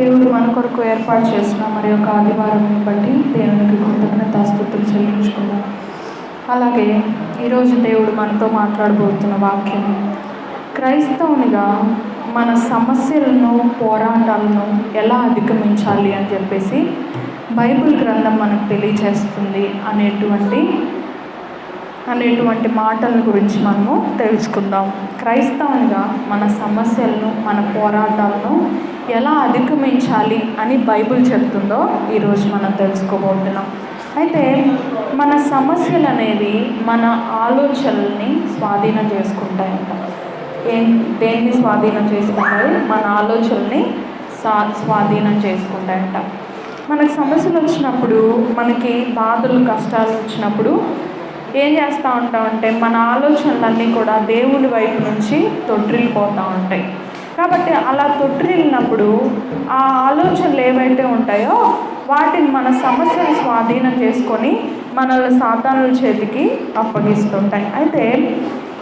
దేవుడు మన కొరకు ఏర్పాటు చేసిన మరి యొక్క ఆదివారం బట్టి దేవునికి కృతజ్ఞతాస్తుతులు చెల్లించుకున్నాం అలాగే ఈరోజు దేవుడు మనతో మాట్లాడబోతున్న వాక్యం క్రైస్తవునిగా మన సమస్యలను పోరాటాలను ఎలా అధిగమించాలి అని చెప్పేసి బైబిల్ గ్రంథం మనకు తెలియచేస్తుంది అనేటువంటి అనేటువంటి మాటల గురించి మనము తెలుసుకుందాం. క్రైస్తవునిగా మన సమస్యలను మన పోరాటాలను ఎలా అధిగమించాలి అని బైబిల్ చెప్తుందో ఈరోజు మనం తెలుసుకోబోతున్నాం. అయితే మన సమస్యలు అనేది మన ఆలోచనల్ని స్వాధీనం చేసుకుంటాయంట ఏం దేన్ని స్వాధీనం చేసుకుంటాయి? మన ఆలోచనల్ని స్వా స్వాధీనం చేసుకుంటాయంట మనకు సమస్యలు వచ్చినప్పుడు మనకి బాధలు కష్టాలు వచ్చినప్పుడు ఏం చేస్తూ ఉంటామంటే మన ఆలోచనలన్నీ కూడా దేవుని వైపు నుంచి తొట్రిల్లిపోతూ ఉంటాయి. కాబట్టి అలా తొట్టిల్లినప్పుడు ఆ ఆలోచనలు ఏవైతే ఉంటాయో వాటిని మన సమస్యను స్వాధీనం చేసుకొని మనల్ని సాధనల చేతికి అప్పగిస్తుంటాయి. అయితే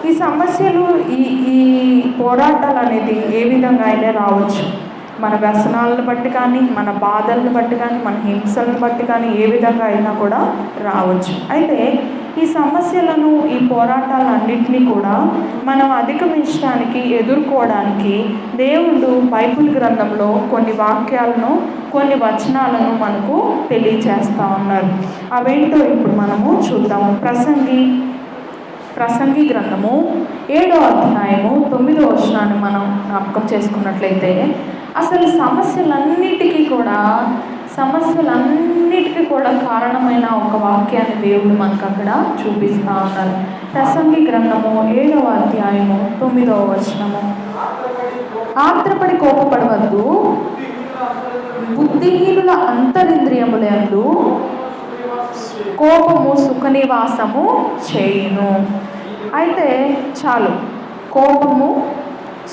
ఈ సమస్యలు ఈ ఈ పోరాటాలు అనేది ఏ విధంగా అయినా రావచ్చు. మన వ్యసనాలను బట్టి కానీ మన బాధలను బట్టి కానీ మన హింసలను బట్టి కానీ ఏ విధంగా అయినా కూడా రావచ్చు. అయితే ఈ సమస్యలను ఈ పోరాటాలన్నింటినీ కూడా మనం అధిగమించడానికి ఎదుర్కోవడానికి దేవుడు బైబిల్ గ్రంథంలో కొన్ని వాక్యాలను కొన్ని వచనాలను మనకు తెలియచేస్తూ ఉన్నారు. అవేంటో ఇప్పుడు మనము చూద్దాము. ప్రసంగి ప్రసంగి గ్రంథము ఏడో అధ్యాయము తొమ్మిదో వచనాన్ని మనం జ్ఞాపకం చేసుకున్నట్లయితే అసలు సమస్యలన్నిటికీ కూడా సమస్యలన్నిటికీ కూడా కారణమైన ఒక వాక్యాన్ని దేవుడు మనకు అక్కడ చూపిస్తూ ఉన్నారు ప్రసంగి గ్రంథము ఏడవ అధ్యాయము తొమ్మిదవ వచనము. ఆత్రపడి కోపపడవద్దు. బుద్ధిహీనుల అంతరింద్రియములందు కోపము సుఖనివాసము చేయును. అయితే చాలు. కోపము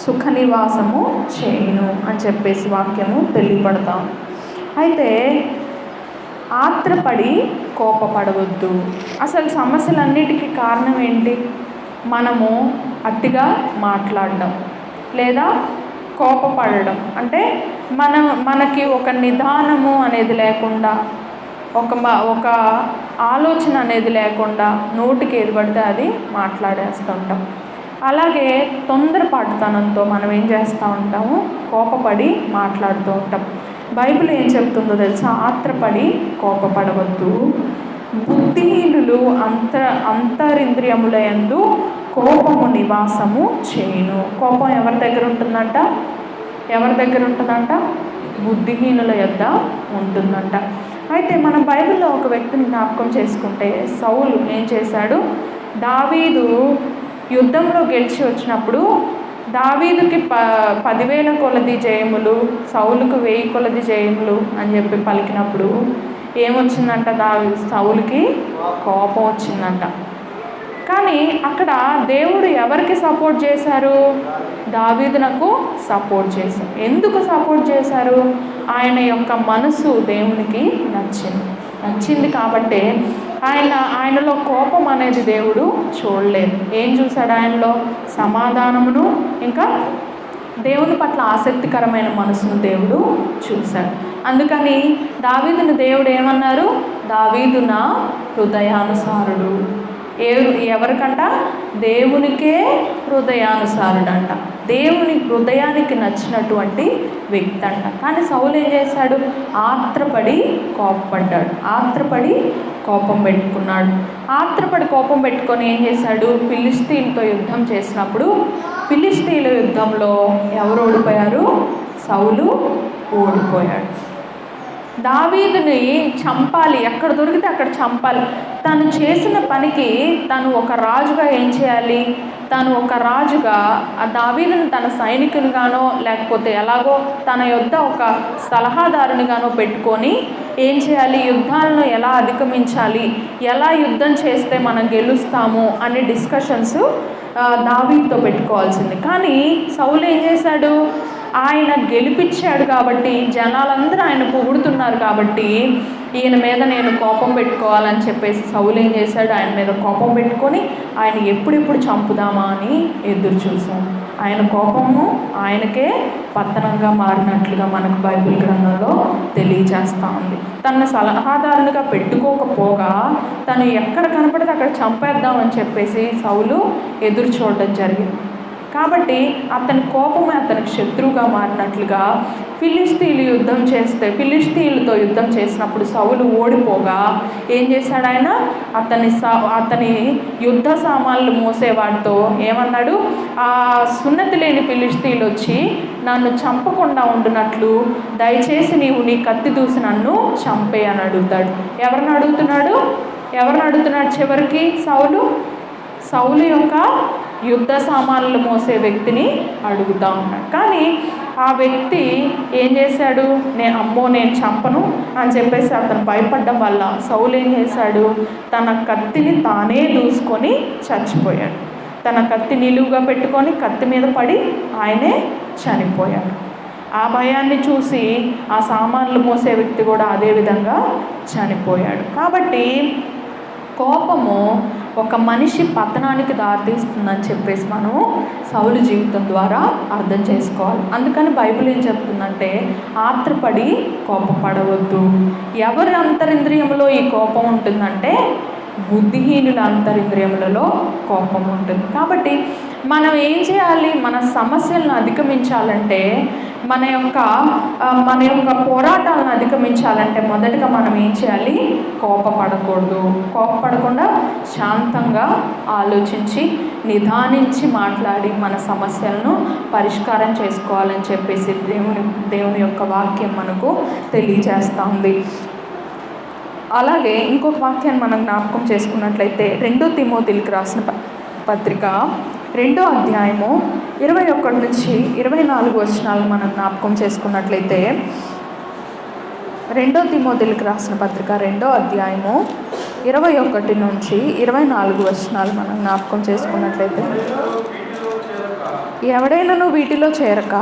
సుఖనివాసము చేయును అని చెప్పేసి వాక్యము తెలియపడతాం. అయితే ఆత్రపడి కోపపడవద్దు. అసలు సమస్యలన్నిటికీ కారణం ఏంటి? మనము అతిగా మాట్లాడడం లేదా కోపపడడం. అంటే మన మనకి ఒక నిదానము అనేది లేకుండా ఒక ఒక ఆలోచన అనేది లేకుండా నోటికి ఏది పడితే అది మాట్లాడేస్తుంటాం. అలాగే తొందరపాటుతనంతో మనం ఏం చేస్తూ ఉంటాము? కోపపడి మాట్లాడుతూ ఉంటాం. బైబిల్ ఏం చెప్తుందో తెలుసా? ఆత్రపడి కోపపడవద్దు. బుద్ధిహీనులు అంతర అంతరింద్రియముల ఎందు కోపము నివాసము చేయును. కోపం ఎవరి దగ్గర ఉంటుందంట? ఎవరి దగ్గర ఉంటుందంట? బుద్ధిహీనుల యొద్ద ఉంటుందంట. అయితే మనం బైబిల్లో ఒక వ్యక్తిని జ్ఞాపకం చేసుకుంటే సౌలు ఏం చేశాడు? దావీదు యుద్ధంలో గెలిచి వచ్చినప్పుడు దావీదుకి ప పదివేల కొలది జయములు సౌలుకు వెయ్యి కొలది జయములు అని చెప్పి పలికినప్పుడు ఏమొచ్చిందంట దావి సౌలుకి కోపం వచ్చిందంట. కానీ అక్కడ దేవుడు ఎవరికి సపోర్ట్ చేశారు? దావీదునకు సపోర్ట్ చేశారు. ఎందుకు సపోర్ట్ చేశారు? ఆయన యొక్క మనసు దేవునికి నచ్చింది. నచ్చింది కాబట్టే ఆయన ఆయనలో కోపం అనేది దేవుడు చూడలేదు. ఏం చూశాడు ఆయనలో? సమాధానమును ఇంకా దేవుని పట్ల ఆసక్తికరమైన మనసును దేవుడు చూశాడు. అందుకని దావీదుని దేవుడు ఏమన్నారు? దావీదు నా హృదయానుసారుడు. ఏ ఎవరికంట? దేవునికే హృదయానుసారుడంట. దేవుని హృదయానికి నచ్చినటువంటి వ్యక్తి అంట కానీ సౌలు ఏం చేశాడు? ఆత్రపడి కోపపడ్డాడు. ఆత్రపడి కోపం పెట్టుకున్నాడు. ఆత్రపడి కోపం పెట్టుకొని ఏం చేశాడు? ఫిలిస్తీన్తో యుద్ధం చేసినప్పుడు ఫిలిస్తీన్ల యుద్ధంలో ఎవరు ఓడిపోయారు? సౌలు ఓడిపోయాడు. దావీదుని చంపాలి. ఎక్కడ దొరికితే అక్కడ చంపాలి. తను చేసిన పనికి తను ఒక రాజుగా ఏం చేయాలి? తను ఒక రాజుగా ఆ దావీదుని తన సైనికునిగానో లేకపోతే ఎలాగో తన యొద్ద ఒక సలహాదారునిగానో పెట్టుకొని ఏం చేయాలి? యుద్ధాలను ఎలా అధిగమించాలి? ఎలా యుద్ధం చేస్తే మనం గెలుస్తాము? అనే డిస్కషన్స్ దావీతో పెట్టుకోవాల్సింది. కానీ సౌలు ఏం చేశాడు? ఆయన గెలిపించాడు కాబట్టి జనాలందరూ ఆయన పొగుడుతున్నారు కాబట్టి ఈయన మీద నేను కోపం పెట్టుకోవాలని చెప్పేసి సౌలు ఏం చేశాడు? ఆయన మీద కోపం పెట్టుకొని ఆయన ఎప్పుడెప్పుడు చంపుదామా అని ఎదురు చూసాం ఆయన కోపము ఆయనకే పతనంగా మారినట్లుగా మనకు బైబిల్ గ్రంథంలో తెలియజేస్తూ ఉంది. తన సలహాదారునిగా పెట్టుకోకపోగా తను ఎక్కడ కనపడితే అక్కడ చంపేద్దామని చెప్పేసి సౌలు ఎదురు చూడడం జరిగింది. కాబట్టి అతని కోపమే అతనికి శత్రువుగా మారినట్లుగా ఫిలిస్తీన్లు యుద్ధం చేస్తే ఫిలిస్తీన్లతో యుద్ధం చేసినప్పుడు సౌలు ఓడిపోగా ఏం చేశాడు ఆయన? అతని సా అతని యుద్ధ సామాన్లు మోసేవాడితో ఏమన్నాడు? ఆ సున్నతి లేని ఫిలిస్తీన్లు వచ్చి నన్ను చంపకుండా ఉండునట్లు దయచేసి నీవు నీ కత్తి దూసి నన్ను చంపే అని అడుగుతాడు. ఎవరిని అడుగుతున్నాడు? ఎవరిని అడుగుతున్నాడు చివరికి? సౌలు? సౌలు యొక్క యుద్ధ సామాన్లు మోసే వ్యక్తిని అడుగుతా. ఉన్నాడు కానీ ఆ వ్యక్తి ఏం చేశాడు? నేను అమ్మో నేను చంపను అని చెప్పేసి అతను భయపడడం వల్ల సౌలు ఏం చేశాడు? తన కత్తిని తానే దూసుకొని చచ్చిపోయాడు. తన కత్తి నిలువుగా పెట్టుకొని కత్తి మీద పడి ఆయనే చనిపోయాడు. ఆ భయాన్ని చూసి ఆ సామాన్లు మోసే వ్యక్తి కూడా అదే విధంగా చనిపోయాడు. కాబట్టి కోపము ఒక మనిషి పతనానికి దారితీస్తుందని చెప్పేసి మనం సౌలు జీవితం ద్వారా అర్థం చేసుకోవాలి. అందుకని బైబిల్ ఏం చెప్తుందంటే ఆత్రపడి కోపపడవద్దు. ఎవరి అంతరింద్రియంలో ఈ కోపం ఉంటుందంటే బుద్ధిహీనుల అంతరింద్రియములలో కోపం ఉంటుంది. కాబట్టి మనం ఏం చేయాలి? మన సమస్యలను అధిగమించాలంటే మన యొక్క మన యొక్క పోరాటాలను అధిగమించాలంటే మొదటగా మనం ఏం చేయాలి? కోపపడకూడదు. కోపపడకుండా శాంతంగా ఆలోచించి నిదానించి మాట్లాడి మన సమస్యలను పరిష్కారం చేసుకోవాలని చెప్పేసి దేవుని దేవుని యొక్క వాక్యం మనకు తెలియజేస్తుంది. అలాగే ఇంకొక వాక్యాన్ని మనం జ్ఞాపకం చేసుకున్నట్లయితే రెండో తిమోతిలకు రాసిన ప- పత్రిక రెండో అధ్యాయము ఇరవై ఒకటి నుంచి ఇరవై నాలుగు వచనాలు మనం జ్ఞాపకం చేసుకున్నట్లయితే రెండో తిమోతిలకు రాసిన పత్రిక రెండో అధ్యాయము ఇరవై ఒకటి నుంచి ఇరవై నాలుగు వచనాలు మనం జ్ఞాపకం చేసుకున్నట్లయితే ఎవడైనాను వీటిలో చేరక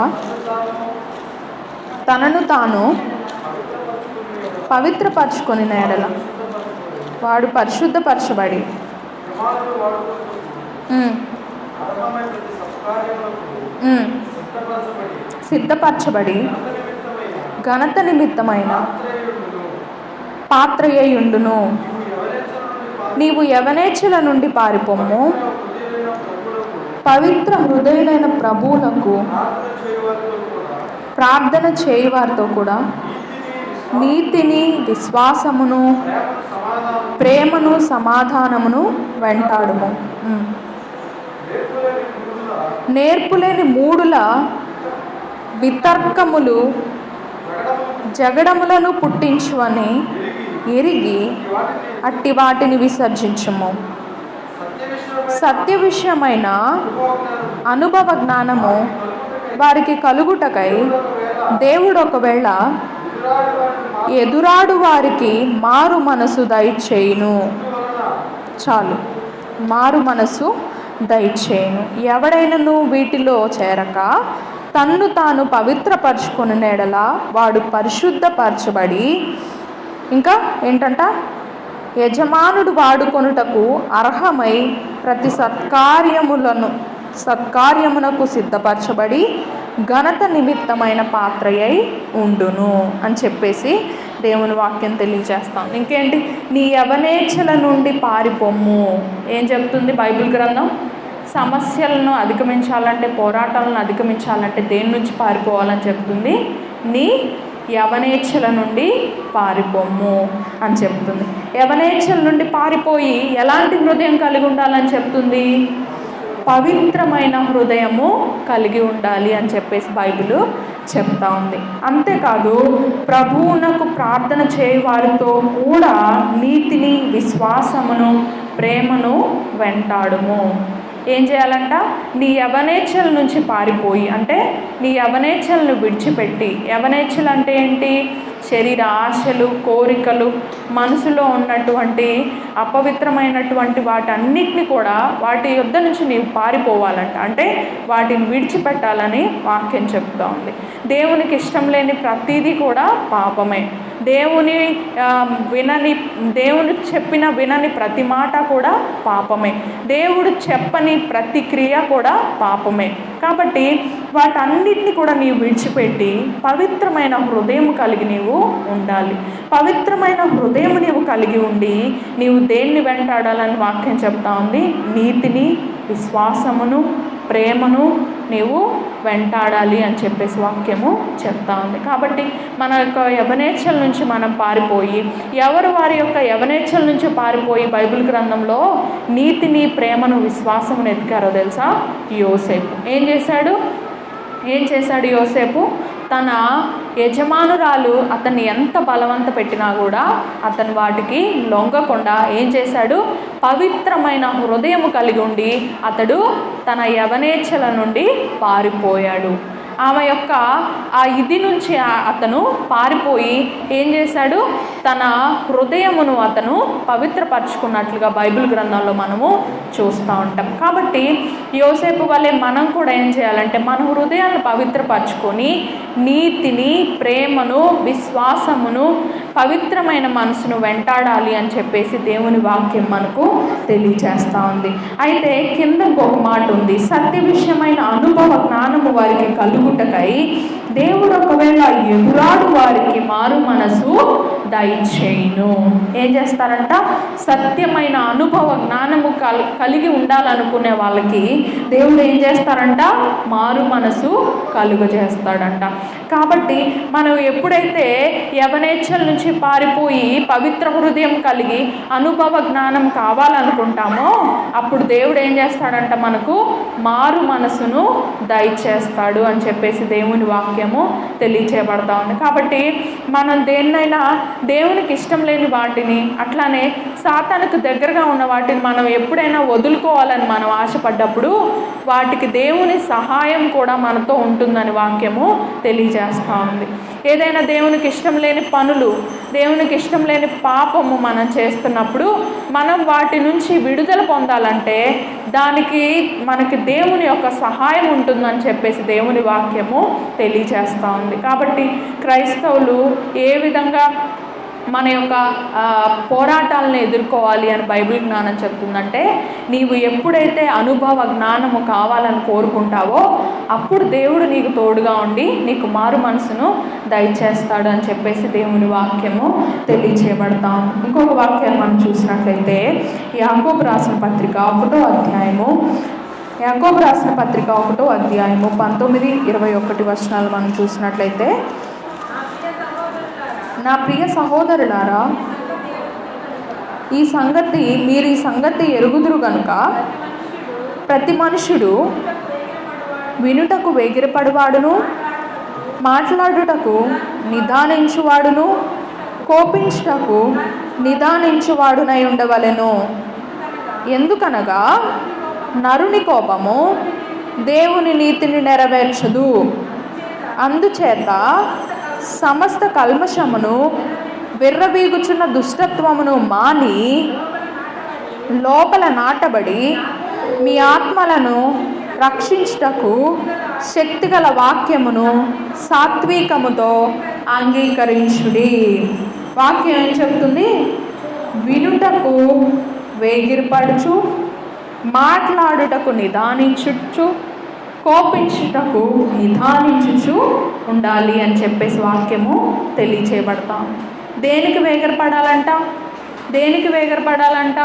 తనను తాను పవిత్రపరచుకొని నేడల వాడు పరిశుద్ధపరచబడి సిద్ధపరచబడి ఘనత నిమిత్తమైన పాత్రయ్యుండును నీవు యవనేచ్ఛల నుండి పారిపోము పవిత్ర హృదయుడైన ప్రభువులకు ప్రార్థన చేయవారితో కూడా నీతిని విశ్వాసమును ప్రేమను సమాధానమును వెంటాడుము. నేర్పులేని మూడుల వితర్కములు జగడములను పుట్టించువని ఎరిగి అట్టి వాటిని విసర్జించము. సత్య విషయమైన అనుభవ జ్ఞానము వారికి కలుగుటకై దేవుడు ఒకవేళ ఎదురాడు వారికి మారు మనసు దయచేయును. చాలు. మారు మనసు దయచేయును. ఎవడైనను వీటిలో చేరక తన్ను తాను పవిత్రపరచుకుని నెడల వాడు పరిశుద్ధపరచబడి ఇంకా ఏంటంట? యజమానుడు వాడుకొనుటకు అర్హమై ప్రతి సత్కార్యములను సత్కార్యమునకు సిద్ధపరచబడి ఘనత నిమిత్తమైన పాత్రయై ఉండును అని చెప్పేసి దేవుని వాక్యం తెలియజేస్తాం. ఇంకేంటి? నీ యవనేచ్ఛల నుండి పారిపోమ్ము. ఏం చెప్తుంది బైబిల్ గ్రంథం? సమస్యలను అధిగమించాలంటే పోరాటాలను అధిగమించాలంటే దేని నుంచి పారిపోవాలని చెప్తుంది? నీ యవనేచ్ఛల నుండి పారిపోమ్ము అని చెప్తుంది. యవనేచ్ఛల నుండి పారిపోయి ఎలాంటి హృదయం కలిగి ఉండాలని చెప్తుంది? పవిత్రమైన హృదయము కలిగి ఉండాలి అని చెప్పేసి బైబిల్ చెప్తా ఉంది. అంతేకాదు ప్రభువునకు ప్రార్థన చేయవారితో కూడా నీతిని విశ్వాసమును ప్రేమను వెంటాడుము. ఏం చేయాలంట? నీ యవనేచ్ఛల నుంచి పారిపోయి అంటే నీ యవనేచ్ఛలను విడిచిపెట్టి యవనేచ్ఛలు అంటే ఏంటి? శరీర ఆశలు కోరికలు మనసులో ఉన్నటువంటి అపవిత్రమైనటువంటి వాటన్నిటిని కూడా వాటి యుద్ధ నుంచి నీవు పారిపోవాలంట. అంటే వాటిని విడిచిపెట్టాలని వాక్యం చెప్తా ఉంది దేవునికి ఇష్టం లేని ప్రతిదీ కూడా పాపమే. దేవుని వినని దేవుని చెప్పిన వినని ప్రతి మాట కూడా పాపమే. దేవుడు చెప్పని ప్రతి క్రియ కూడా పాపమే. కాబట్టి వాటన్నిటిని కూడా నీవు విడిచిపెట్టి పవిత్రమైన హృదయం కలిగి నీవు ఉండాలి. పవిత్రమైన హృదయం నీవు కలిగి ఉండి నీవు దేన్ని వెంటాడాలని వాక్యం చెప్తా ఉంది? నీతిని విశ్వాసమును ప్రేమను నీవు వెంటాడాలి అని చెప్పేసి వాక్యము చెప్తా ఉంది. కాబట్టి మన యొక్క యవనేచ్ఛల నుంచి మనం పారిపోయి ఎవరు వారి యొక్క యవనేచ్ఛల నుంచి పారిపోయి బైబిల్ గ్రంథంలో నీతిని ప్రేమను విశ్వాసమును ఎతికారో తెలుసా? యోసేపు. ఏం చేశాడు? ఏం చేశాడు యోసేపు? తన యజమానురాలు అతన్ని ఎంత బలవంత పెట్టినా కూడా అతను వాటికి లొంగకుండా ఏం చేశాడు? పవిత్రమైన హృదయం కలిగి ఉండి అతడు తన యవనేచ్ఛల నుండి పారిపోయాడు. ఆమె యొక్క ఆ ఇది నుంచి అతను పారిపోయి ఏం చేశాడు? తన హృదయమును అతను పవిత్రపరచుకున్నట్లుగా బైబిల్ గ్రంథంలో మనము చూస్తూ ఉంటాం. కాబట్టి యోసేపు వల్లే మనం కూడా ఏం చేయాలంటే మన హృదయాన్ని పవిత్రపరచుకొని నీతిని ప్రేమను విశ్వాసమును పవిత్రమైన మనసును వెంటాడాలి అని చెప్పేసి దేవుని వాక్యం మనకు తెలియజేస్తూ ఉంది. అయితే కింద ఒక మాట ఉంది. సత్య విషయమైన అనుభవ జ్ఞానము వారికి కలుగుటకై దేవుడు ఒకవేళ ఎగురాడు వారికి మారు మనసు దయచేయును. ఏం చేస్తారంట? సత్యమైన అనుభవ జ్ఞానము కల్ కలిగి ఉండాలనుకునే వాళ్ళకి దేవుడు ఏం చేస్తారంట? మారు మనసు కలుగజేస్తాడంట. కాబట్టి మనం ఎప్పుడైతే యవనేచ్ఛల నుంచి పారిపోయి పవిత్ర హృదయం కలిగి అనుభవ జ్ఞానం కావాలనుకుంటామో అప్పుడు దేవుడు ఏం చేస్తాడంట మనకు? మారు మనసును దయచేస్తాడు అని చెప్పేసి దేవుని వాక్యము చేయబడతా ఉంది. కాబట్టి మనం దేన్నైనా దేవునికి ఇష్టం లేని వాటిని అట్లానే సాతానికి దగ్గరగా ఉన్న వాటిని మనం ఎప్పుడైనా వదులుకోవాలని మనం ఆశపడ్డప్పుడు వాటికి దేవుని సహాయం కూడా మనతో ఉంటుందని వాక్యము తెలియజేస్తూ ఉంది. ఏదైనా దేవునికి ఇష్టం లేని పనులు దేవునికి ఇష్టం లేని పాపము మనం చేస్తున్నప్పుడు మనం వాటి నుంచి విడుదల పొందాలంటే దానికి మనకి దేవుని యొక్క సహాయం ఉంటుందని చెప్పేసి దేవుని వాక్యము తెలియజేస్తూ ఉంది. కాబట్టి క్రైస్తవులు ఏ విధంగా మన యొక్క పోరాటాలను ఎదుర్కోవాలి అని బైబిల్ జ్ఞానం చెప్తుందంటే నీవు ఎప్పుడైతే అనుభవ జ్ఞానము కావాలని కోరుకుంటావో అప్పుడు దేవుడు నీకు తోడుగా ఉండి నీకు మారు మనసును దయచేస్తాడు అని చెప్పేసి దేవుని వాక్యము తెలియచేయబడతాం. ఇంకొక వాక్యాన్ని మనం చూసినట్లయితే యాకోబు రాసిన పత్రిక ఒకటో అధ్యాయము యాకోబు రాసిన పత్రిక ఒకటో అధ్యాయము పంతొమ్మిది ఇరవై ఒకటి వచనాలు మనం చూసినట్లయితే నా ప్రియ సహోదరులారా ఈ సంగతి మీరు ఈ సంగతి ఎరుగుదురు గనుక ప్రతి మనుషుడు వినుటకు వేగిరపడువాడును మాట్లాడుటకు నిదానించువాడును కోపించుటకు నిదానించువాడునై ఉండవలెను. ఎందుకనగా నరుని కోపము దేవుని నీతిని నెరవేర్చదు. అందుచేత సమస్త కల్మషమును విర్రవీగుచున్న దుష్టత్వమును మాని లోపల నాటబడి మీ ఆత్మలను రక్షించుటకు శక్తిగల వాక్యమును సాత్వికముతో అంగీకరించుడి. వాక్యం ఏం చెప్తుంది? వినుటకు వేగిరపడుచు మాట్లాడుటకు నిదానించుచు కోపించుటకు నిధానించుచు ఉండాలి అని చెప్పేసి వాక్యము తెలియచేయబడతాం. దేనికి వేగరపడాలంట? దేనికి వేగరపడాలంట?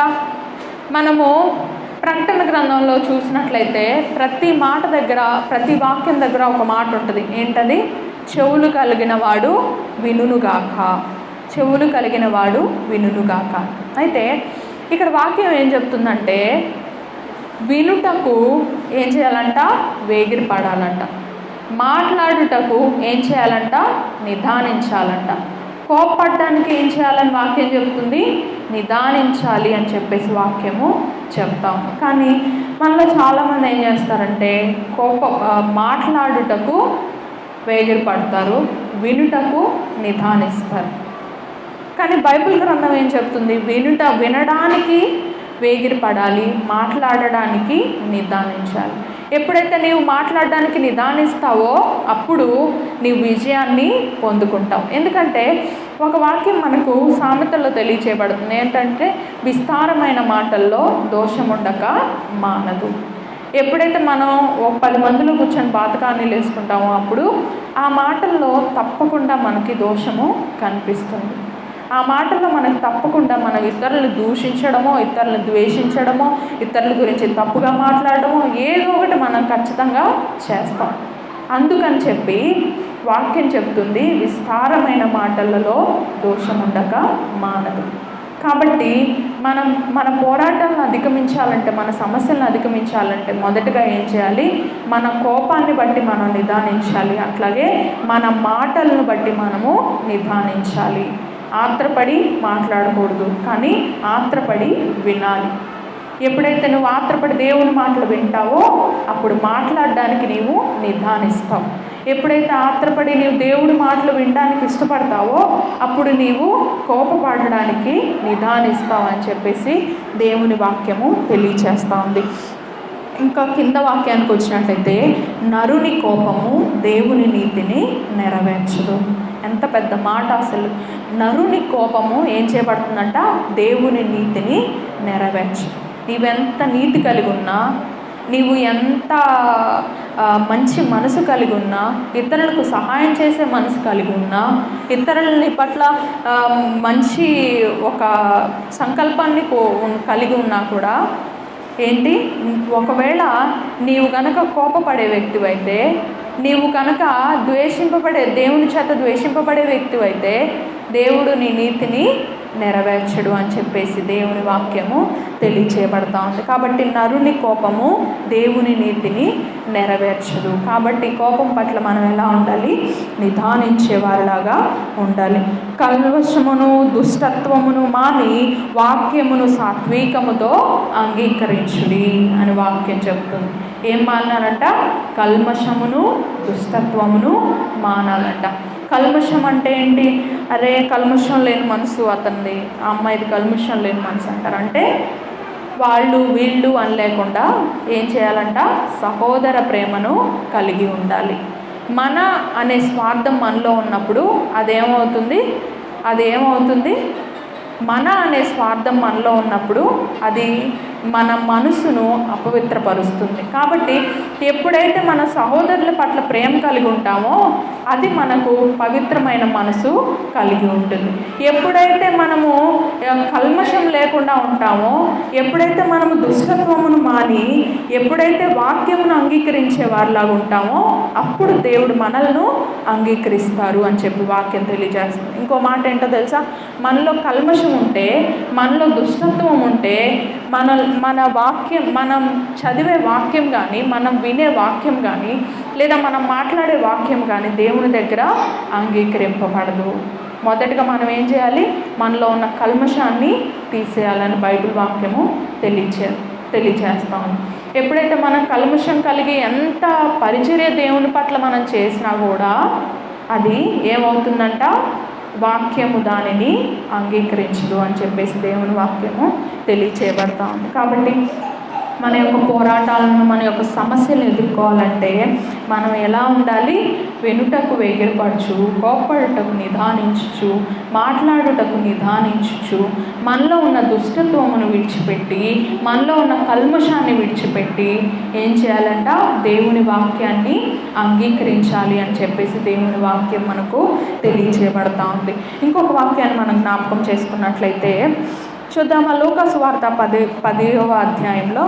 మనము ప్రకటన గ్రంథంలో చూసినట్లయితే ప్రతి మాట దగ్గర ప్రతి వాక్యం దగ్గర ఒక మాట ఉంటుంది. ఏంటది? చెవులు కలిగిన వాడు వినునుగాక. చెవులు కలిగిన వాడు వినునుగాక. అయితే ఇక్కడ వాక్యం ఏం చెప్తుందంటే వినుటకు ఏం చేయాలంట? వేగిరి పడాలంట మాట్లాడుటకు ఏం చేయాలంట? నిదానించాలంట. కోపడడానికి ఏం చేయాలని వాక్యం చెప్తుంది? నిదానించాలి అని చెప్పేసి వాక్యము చెప్తాం కానీ మనలో చాలామంది ఏం చేస్తారంటే కోప మాట్లాడుటకు వేగిరి పడతారు వినుటకు నిదానిస్తారు. కానీ బైబిల్ గ్రంథం ఏం చెప్తుంది? వినుట వినడానికి వేగిరి పడాలి మాట్లాడడానికి నిదానించాలి. ఎప్పుడైతే నీవు మాట్లాడడానికి నిదానిస్తావో అప్పుడు నీవు విజయాన్ని పొందుకుంటావు. ఎందుకంటే ఒక వాక్యం మనకు సామెతల్లో తెలియచేయబడుతుంది. ఏంటంటే విస్తారమైన మాటల్లో దోషం ఉండక మానదు. ఎప్పుడైతే మనం ఒక పది మందిలో కూర్చొని బాతకాన్ని వేసుకుంటామో అప్పుడు ఆ మాటల్లో తప్పకుండా మనకి దోషము కనిపిస్తుంది. ఆ మాటల్లో మనకు తప్పకుండా మనం ఇతరులను దూషించడమో ఇతరులను ద్వేషించడమో ఇతరుల గురించి తప్పుగా మాట్లాడడమో ఏదో ఒకటి మనం ఖచ్చితంగా చేస్తాం. అందుకని చెప్పి వాక్యం చెప్తుంది విస్తారమైన మాటలలో దోషం ఉండక మానదు. కాబట్టి మనం మన పోరాటాలను అధిగమించాలంటే మన సమస్యలను అధిగమించాలంటే మొదటగా ఏం చేయాలి? మన కోపాన్ని బట్టి మనం నిదానించాలి. అట్లాగే మన మాటలను బట్టి మనము నిదానించాలి. ఆత్రపడి మాట్లాడకూడదు కానీ ఆత్రపడి వినాలి. ఎప్పుడైతే నువ్వు ఆత్రపడి దేవుని మాటలు వింటావో అప్పుడు మాట్లాడడానికి నీవు నిదానిస్తావు ఎప్పుడైతే ఆత్రపడి నీవు దేవుడి మాటలు వినడానికి ఇష్టపడతావో అప్పుడు నీవు కోపపడడానికి నిదానిస్తావు అని చెప్పేసి దేవుని వాక్యము తెలియచేస్తూ ఉంది ఇంకా కింద వాక్యానికి వచ్చినట్లయితే నరుని కోపము దేవుని నీతిని నెరవేర్చదు. ఎంత పెద్ద మాట అసలు. నరుని కోపము ఏం చేయబడుతుందంట? దేవుని నీతిని నెరవేర్చు. నీవెంత నీతి కలిగి ఉన్నా నీవు ఎంత మంచి మనసు కలిగి ఉన్నా ఇతరులకు సహాయం చేసే మనసు కలిగి ఉన్నా ఇతరులని పట్ల మంచి ఒక సంకల్పాన్ని కో- కలిగి ఉన్నా కూడా ఏంటి? ఒకవేళ నీవు గనక కోపపడే వ్యక్తివైతే నీవు కనుక ద్వేషింపబడే దేవుని చేత ద్వేషింపబడే వ్యక్తివైతే దేవుడు నీ నీతిని నెరవేర్చడు అని చెప్పేసి దేవుని వాక్యము తెలియచేయబడతా ఉంది. కాబట్టి నరుని కోపము దేవుని నీతిని నెరవేర్చదు. కాబట్టి కోపం పట్ల మనం ఎలా ఉండాలి? నిదానించేవారిలాగా ఉండాలి. కల్వశమును దుష్టత్వమును మాని వాక్యమును సాత్వికముతో అంగీకరించుడి అని వాక్యం చెప్తుంది. ఏం మానాలంట కల్మషమును దుష్టత్వమును మానాలంట. కల్మషం అంటే ఏంటి? అరే కల్మషం లేని మనసు అతనిది. ఆ అమ్మాయిది కల్మషం లేని మనసు అంటారు. అంటే వాళ్ళు వీళ్ళు అని లేకుండా ఏం చేయాలంట? సహోదర ప్రేమను కలిగి ఉండాలి. మన అనే స్వార్థం మనలో ఉన్నప్పుడు అదేమవుతుంది? అదేమవుతుంది? మన అనే స్వార్థం మనలో ఉన్నప్పుడు అది మన మనసును అపవిత్రపరుస్తుంది. కాబట్టి ఎప్పుడైతే మన సహోదరుల పట్ల ప్రేమ కలిగి ఉంటామో అది మనకు పవిత్రమైన మనసు కలిగి ఉంటుంది. ఎప్పుడైతే మనము కల్మషం లేకుండా ఉంటామో ఎప్పుడైతే మనము దుష్టత్వమును మాని ఎప్పుడైతే వాక్యమును అంగీకరించే వారిలాగా ఉంటామో అప్పుడు దేవుడు మనల్ని అంగీకరిస్తారు అని చెప్పి వాక్యం తెలియజేస్తుంది. ఇంకో మాట ఏంటో తెలుసా? మనలో కల్మషం ఉంటే మనలో దుష్టత్వం ఉంటే మన మన వాక్యం మనం చదివే వాక్యం కానీ మనం వినే వాక్యం కానీ లేదా మనం మాట్లాడే వాక్యం కానీ దేవుని దగ్గర అంగీకరింపబడదు. మొదటగా మనం ఏం చేయాలి? మనలో ఉన్న కల్మషాన్ని తీసేయాలని బైబిల్ వాక్యము తెలియచే తెలియచేస్తాము ఎప్పుడైతే మనం కల్మషం కలిగి ఎంత పరిచర్య దేవుని పట్ల మనం చేసినా కూడా అది ఏమవుతుందంట? వాక్యము దానిని అంగీకరించదు అని చెప్పేసి దేవుని వాక్యము తెలియచేయబడతా ఉంది. కాబట్టి మన యొక్క పోరాటాలను మన యొక్క సమస్యలు ఎదుర్కోవాలంటే మనం ఎలా ఉండాలి? వెనుటకు వేగిరపరచు కోప్పడుటకు నిదానించుచు మాట్లాడుటకు నిదానించుచు మనలో ఉన్న దుష్టత్వమును విడిచిపెట్టి మనలో ఉన్న కల్మషాన్ని విడిచిపెట్టి ఏం చేయాలంట? దేవుని వాక్యాన్ని అంగీకరించాలి అని చెప్పేసి దేవుని వాక్యం మనకు తెలియచేయబడతా ఉంది. ఇంకొక వాక్యాన్ని మనం జ్ఞాపకం చేసుకున్నట్లయితే చూద్దామా లోకాసు వార్త పది పదివ అధ్యాయంలో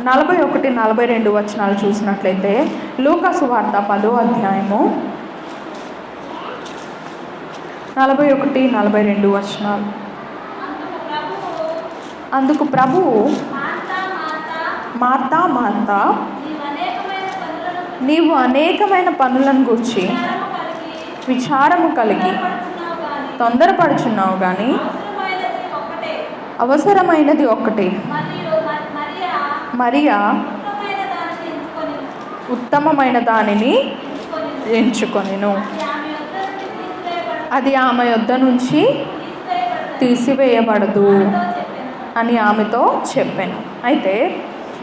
నలభై ఒకటి నలభై రెండు వచనాలు చూసినట్లయితే లోకాసు వార్త పదో అధ్యాయము నలభై ఒకటి నలభై రెండు వచనాలు. అందుకు ప్రభువు మార్తా మార్తా నీవు అనేకమైన పనులను గూర్చి విచారము కలిగి తొందరపడుచున్నావు కానీ అవసరమైనది ఒక్కటే. మరియా ఉత్తమమైన దానిని ఎంచుకొనిను. అది ఆమె యొద్ద నుంచి తీసివేయబడదు అని ఆమెతో చెప్పాను. అయితే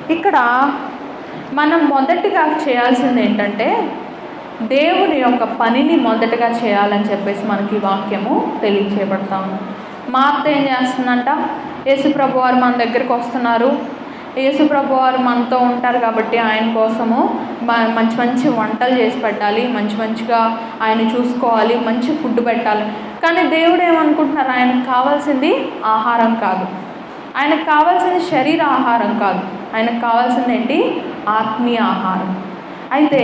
ఇక్కడ మనం మొదటిగా చేయాల్సింది ఏంటంటే దేవుని యొక్క పనిని మొదటగా చేయాలని చెప్పేసి మనకి ఈ వాక్యము తెలియచేయబడతా మా అత్త ఏం చేస్తుందంట? యేసుప్రభు వారు మన దగ్గరికి వస్తున్నారు. యేసుప్రభు వారు మనతో ఉంటారు కాబట్టి ఆయన కోసము మంచి మంచి వంటలు చేసి పెట్టాలి. మంచి మంచిగా ఆయన చూసుకోవాలి. మంచి ఫుడ్ పెట్టాలి. కానీ దేవుడు ఏమనుకుంటున్నారు? ఆయనకు కావాల్సింది ఆహారం కాదు. ఆయనకు కావాల్సింది శరీర ఆహారం కాదు. ఆయనకు కావాల్సింది ఏంటి? ఆత్మీయ ఆహారం. అయితే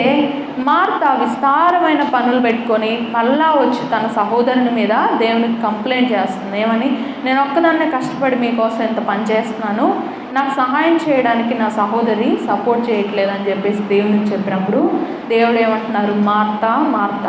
మార్త విస్తారమైన పనులు పెట్టుకొని మళ్ళా వచ్చి తన సహోదరుని మీద దేవునికి కంప్లైంట్ చేస్తుంది. ఏమని? నేను ఒక్కదాన్నే కష్టపడి మీకోసం ఇంత పని చేస్తున్నాను. నాకు సహాయం చేయడానికి నా సహోదరి సపోర్ట్ చేయట్లేదని చెప్పేసి దేవునికి చెప్పినప్పుడు దేవుడు ఏమంటున్నారు? మార్త మార్త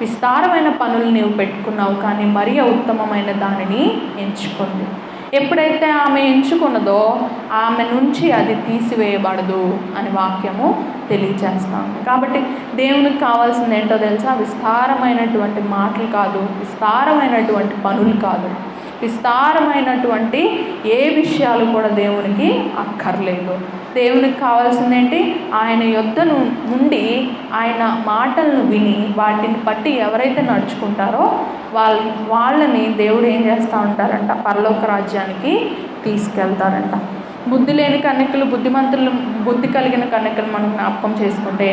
విస్తారమైన పనులు నీవు పెట్టుకున్నావు కానీ మరీ ఉత్తమమైన దానిని ఎంచుకుంది ఎప్పుడైతే ఆమె ఎంచుకున్నదో ఆమె నుంచి అది తీసివేయబడదు అని వాక్యము తెలియచేస్తాము కాబట్టి దేవునికి కావాల్సింది ఏంటో తెలుసా? విస్తారమైనటువంటి మాటలు కాదు విస్తారమైనటువంటి పనులు కాదు. విస్తారమైనటువంటి ఏ విషయాలు కూడా దేవునికి అక్కర్లేదు. దేవునికి కావాల్సిందేంటి? ఆయన యొద్దను ఉండి నుండి ఆయన మాటలను విని వాటిని బట్టి ఎవరైతే నడుచుకుంటారో వాళ్ళ వాళ్ళని దేవుడు ఏం చేస్తూ ఉంటారంట? పరలోక రాజ్యానికి తీసుకెళ్తారంట. బుద్ధి లేని కన్యకలు బుద్ధిమంతులు బుద్ధి కలిగిన కన్యకలు మనం జ్ఞాపకం చేసుకుంటే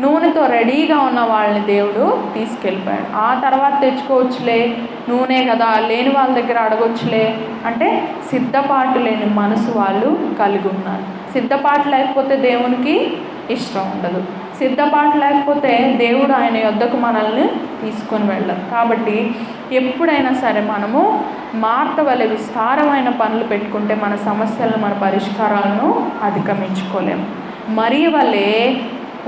నూనెతో రెడీగా ఉన్న వాళ్ళని దేవుడు తీసుకెళ్ళిపోయాడు. ఆ తర్వాత తెచ్చుకోవచ్చులే నూనె కదా లేని వాళ్ళ దగ్గర అడగొచ్చులే అంటే సిద్ధపాటు లేని మనసు వాళ్ళు కలిగి ఉన్నారు. సిద్ధపాటు లేకపోతే దేవునికి ఇష్టం ఉండదు. సిద్ధపాటు లేకపోతే దేవుడు ఆయన యొద్దకు మనల్ని తీసుకొని వెళ్ళరు. కాబట్టి ఎప్పుడైనా సరే మనము మార్త వలె విస్తారమైన పనులు పెట్టుకుంటే మన సమస్యలను మన పరిష్కారాలను అధిగమించుకోలేము మరి వలె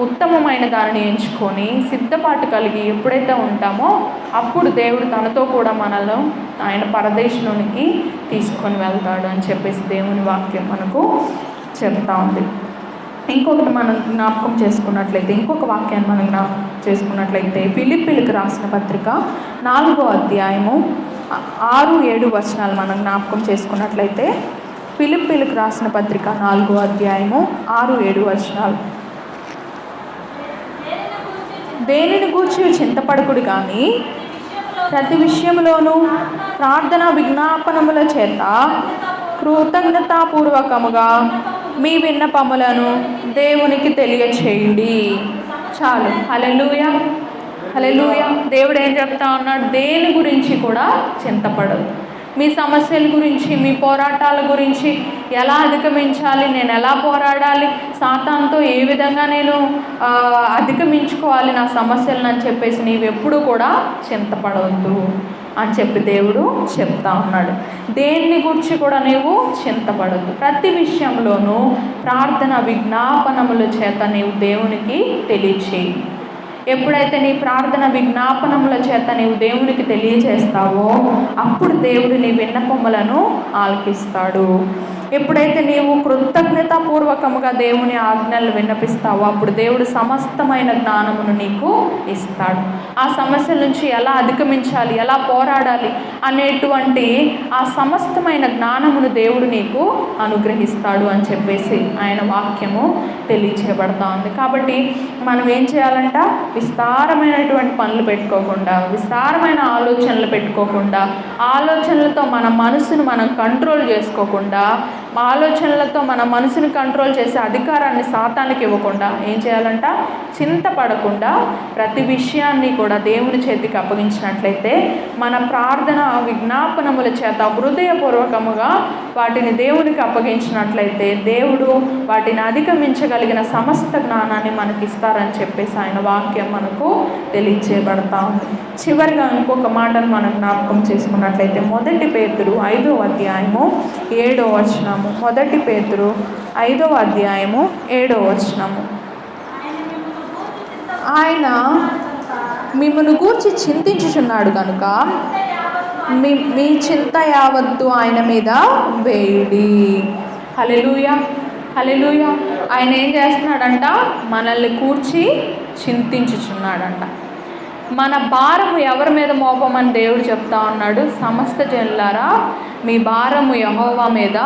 ఉత్తమమైన దానిని ఎంచుకొని సిద్ధపాటు కలిగి ఎప్పుడైతే ఉంటామో అప్పుడు దేవుడు తనతో కూడా మనల్ని ఆయన పరదేశంలోనికి తీసుకొని వెళ్తాడు అని చెప్పేసి దేవుని వాక్యం మనకు చెప్తా ఉంది. ఇంకొకటి మనం జ్ఞాపకం చేసుకున్నట్లయితే ఇంకొక వాక్యాన్ని మనం జ్ఞాపకం చేసుకున్నట్లయితే పిలిపిలికి రాసిన పత్రిక నాలుగో అధ్యాయము ఆరు ఏడు వచనాలు మనం జ్ఞాపకం చేసుకున్నట్లయితే పిలిపిలికి రాసిన పత్రిక నాలుగో అధ్యాయము ఆరు ఏడు వచనాలు. దేనిని గూర్చి చింతపడకుడు కానీ ప్రతి విషయంలోనూ ప్రార్థన విజ్ఞాపనముల చేత కృతజ్ఞతాపూర్వకముగా మీ విన్నపములను దేవునికి తెలియచేయుడి. చాలు. హలలుయ హలెలూయ దేవుడు ఏం చెప్తా ఉన్నాడు? దేని గురించి కూడా చింతపడదు. మీ సమస్యల గురించి మీ పోరాటాల గురించి ఎలా అధిగమించాలి నేను ఎలా పోరాడాలి సాతాన్తో ఏ విధంగా నేను అధిగమించుకోవాలి నా సమస్యలను అని చెప్పేసి నీవెప్పుడు కూడా చింతపడవద్దు. అని చెప్పి దేవుడు చెప్తా ఉన్నాడు. దేన్ని గురించి కూడా నీవు చింతపడద్దు. ప్రతి విషయంలోనూ ప్రార్థన విజ్ఞాపనముల చేత నీవు దేవునికి తెలియచేయి. ఎప్పుడైతే నీ ప్రార్థన విజ్ఞాపనముల చేత నీవు దేవునికి తెలియజేస్తావో అప్పుడు దేవుడు నీ విన్నపములను ఆలకిస్తాడు. ఎప్పుడైతే నీవు కృతజ్ఞతాపూర్వకముగా దేవుని ఆజ్ఞలు విన్నపిస్తావో అప్పుడు దేవుడు సమస్తమైన జ్ఞానమును నీకు ఇస్తాడు. ఆ సమస్యల నుంచి ఎలా అధిగమించాలి ఎలా పోరాడాలి అనేటువంటి ఆ సమస్తమైన జ్ఞానమును దేవుడు నీకు అనుగ్రహిస్తాడు అని చెప్పేసి ఆయన వాక్యము తెలియచేయబడతా ఉంది కాబట్టి మనం ఏం చేయాలంట? విస్తారమైనటువంటి పనులు పెట్టుకోకుండా విస్తారమైన ఆలోచనలు పెట్టుకోకుండా ఆలోచనలతో మన మనసును మనం కంట్రోల్ చేసుకోకుండా మా ఆలోచనలతో మన మనసుని కంట్రోల్ చేసే అధికారాన్ని సాతానికి ఇవ్వకుండా ఏం చేయాలంట? చింతపడకుండా ప్రతి విషయాన్ని కూడా దేవుని చేతికి అప్పగించినట్లయితే మన ప్రార్థన విజ్ఞాపనముల చేత హృదయపూర్వకముగా వాటిని దేవునికి అప్పగించినట్లయితే దేవుడు వాటిని అధిగమించగలిగిన సమస్త జ్ఞానాన్ని మనకి ఇస్తారని చెప్పేసి ఆయన వాక్యం మనకు తెలియచేయబడతా ఉంది. చివరిగా ఇంకొక మాటను మనం జ్ఞాపకం చేసుకున్నట్లయితే మొదటి పేతుడు ఐదో అధ్యాయము ఏడో వచనము. మొదటి పేతురు ఐదో అధ్యాయము ఏడో వచనము. ఆయన మిమ్మల్ని గూర్చి చింతించుచున్నాడు కనుక మీ మీ చింత యావత్తు ఆయన మీద వేయుడి. హలెలూయ హలెలూయ ఆయన ఏం చేస్తున్నాడంట? మనల్ని కూర్చి చింతించుచున్నాడంట. మన భారము ఎవరి మీద మోపమని దేవుడు చెప్తా ఉన్నాడు? సమస్త జనులారా మీ భారము యహోవా మీద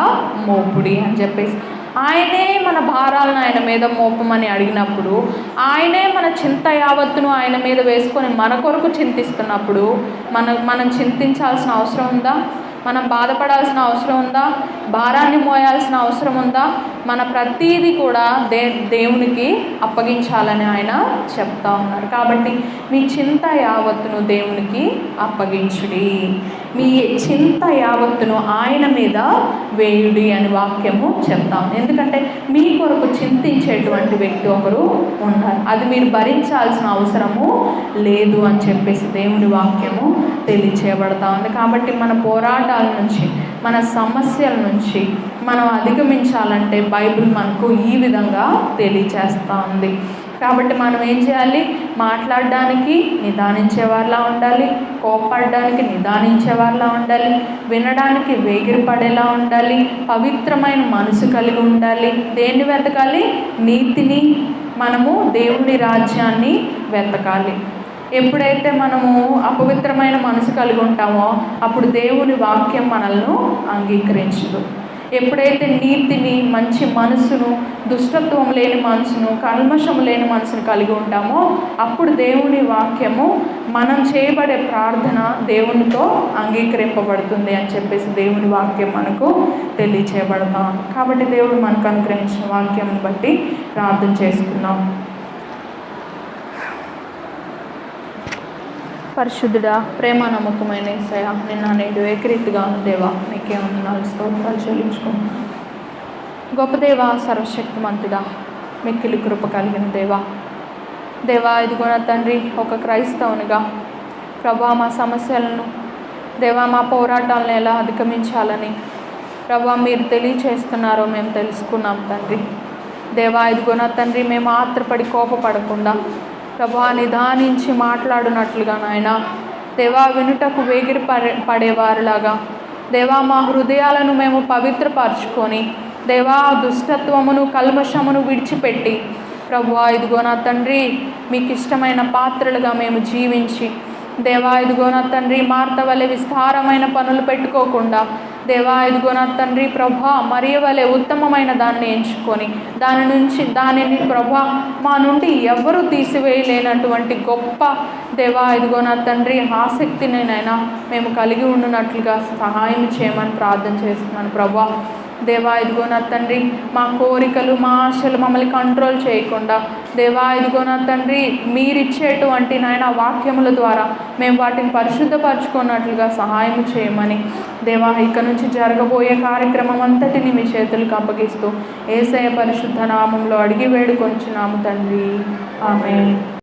మోపుడి అని చెప్పేసి. ఆయనే మన భారాలను ఆయన మీద మోపమని అడిగినప్పుడు ఆయనే మన చింత యావత్తును ఆయన మీద వేసుకొని మన కొరకు చింతిస్తున్నప్పుడు మన మనం చింతించాల్సిన అవసరం ఉందా? మనం బాధపడాల్సిన అవసరం ఉందా? భారాన్ని మోయాల్సిన అవసరం ఉందా? మన ప్రతీది కూడా దే దేవునికి అప్పగించాలని ఆయన చెప్తా ఉన్నారు. కాబట్టి మీ చింత యావత్తును దేవునికి అప్పగించుడి. మీ చింత యావత్తును ఆయన మీద వేయుడి అని వాక్యము చెప్తాం. ఎందుకంటే మీ కొరకు చింతించేటువంటి వ్యక్తి ఒకరు ఉన్నారు అది మీరు భరించాల్సిన అవసరము లేదు అని చెప్పేసి దేవుని వాక్యము తెలియచేయబడతా ఉంది. కాబట్టి మన పోరాటాల నుంచి మన సమస్యల నుంచి మనం అధిగమించాలంటే బైబిల్ మనకు ఈ విధంగా తెలియచేస్తూ ఉంది. కాబట్టి మనం ఏం చేయాలి? మాట్లాడడానికి నిదానించేవారిలా ఉండాలి. కోపడడానికి నిదానించేవారిలా ఉండాలి. వినడానికి వేగిరపడేలా ఉండాలి. పవిత్రమైన మనసు కలిగి ఉండాలి. దేన్ని వెతకాలి? నీతిని. మనము దేవుని రాజ్యాన్ని వెతకాలి. ఎప్పుడైతే మనము అపవిత్రమైన మనసు కలిగి ఉంటామో అప్పుడు దేవుని వాక్యం మనల్ని అంగీకరించదు. ఎప్పుడైతే నీతిని మంచి మనసును దుష్టత్వం లేని మనసును కల్మషం లేని మనసును కలిగి ఉంటామో అప్పుడు దేవుని వాక్యము మనం చేయబడే ప్రార్థన దేవునితో అంగీకరింపబడుతుంది అని చెప్పేసి దేవుని వాక్యం మనకు తెలియచేయబడతాం. కాబట్టి దేవుడు మనకు అనుగ్రహించిన వాక్యం బట్టి ప్రార్థన చేసుకున్నాం పరిశుద్ధుడా ప్రేమ నమ్మకమైన ఏసయ నిన్న నేడు ఏకరీతిగా దేవా నీకే వందనాలు స్తోత్రాలు చెల్లించుకో గొప్ప దేవా సర్వశక్తిమంతుడా మిక్కిలి కృప కలిగిన దేవా. దేవా ఇదిగో నా తండ్రి ఒక క్రైస్తవునిగా ప్రభా మా సమస్యలను దేవా మా పోరాటాలను ఎలా అధిగమించాలని ప్రభా మీరు తెలియచేస్తున్నారో మేము తెలుసుకున్నాం తండ్రి. దేవా ఇదిగో నా తండ్రి మేము ఆత్రపడి కోపపడకుండా ప్రభా నిదానించి మాట్లాడినట్లుగా నాయన. దేవా వినుటకు వేగిరి పడే పడేవారిలాగా. దేవా మా హృదయాలను మేము పవిత్రపరచుకొని దేవా దుష్టత్వమును కల్మషమును విడిచిపెట్టి ప్రభువా ఇదిగో నా తండ్రి మీకు ఇష్టమైన పాత్రలుగా మేము జీవించి దేవా ఇదిగో నా తండ్రి మార్త వలె విస్తారమైన పనులు పెట్టుకోకుండా దేవా ఇదిగో నా తండ్రి ప్రభా మరియ వలె ఉత్తమమైన దాన్ని ఎంచుకొని దాని నుంచి దానిని ప్రభా మా నుండి ఎవరు తీసివేయలేనటువంటి గొప్ప దేవా ఇదిగో నా తండ్రి ఆసక్తిని నైనా మేము కలిగి ఉండునట్లుగా సహాయం చేయమని ప్రార్థన చేస్తున్నాను ప్రభా. దేవా ఇదిగో నా తండ్రి మా కోరికలు మా ఆశలు మమ్మల్ని కంట్రోల్ చేయకుండా దేవా ఇదిగో నా తండ్రి మీరిచ్చేటువంటి నాయన వాక్యముల ద్వారా మేము వాటిని పరిశుద్ధపరచుకున్నట్లుగా సహాయం చేయమని దేవా ఇక నుంచి జరగబోయే కార్యక్రమం అంతటిని మీ చేతులకు అప్పగిస్తూ ఏసయ పరిశుద్ధ నామంలో అడిగి వేడుకొంచున్నాము తండ్రి. ఆమె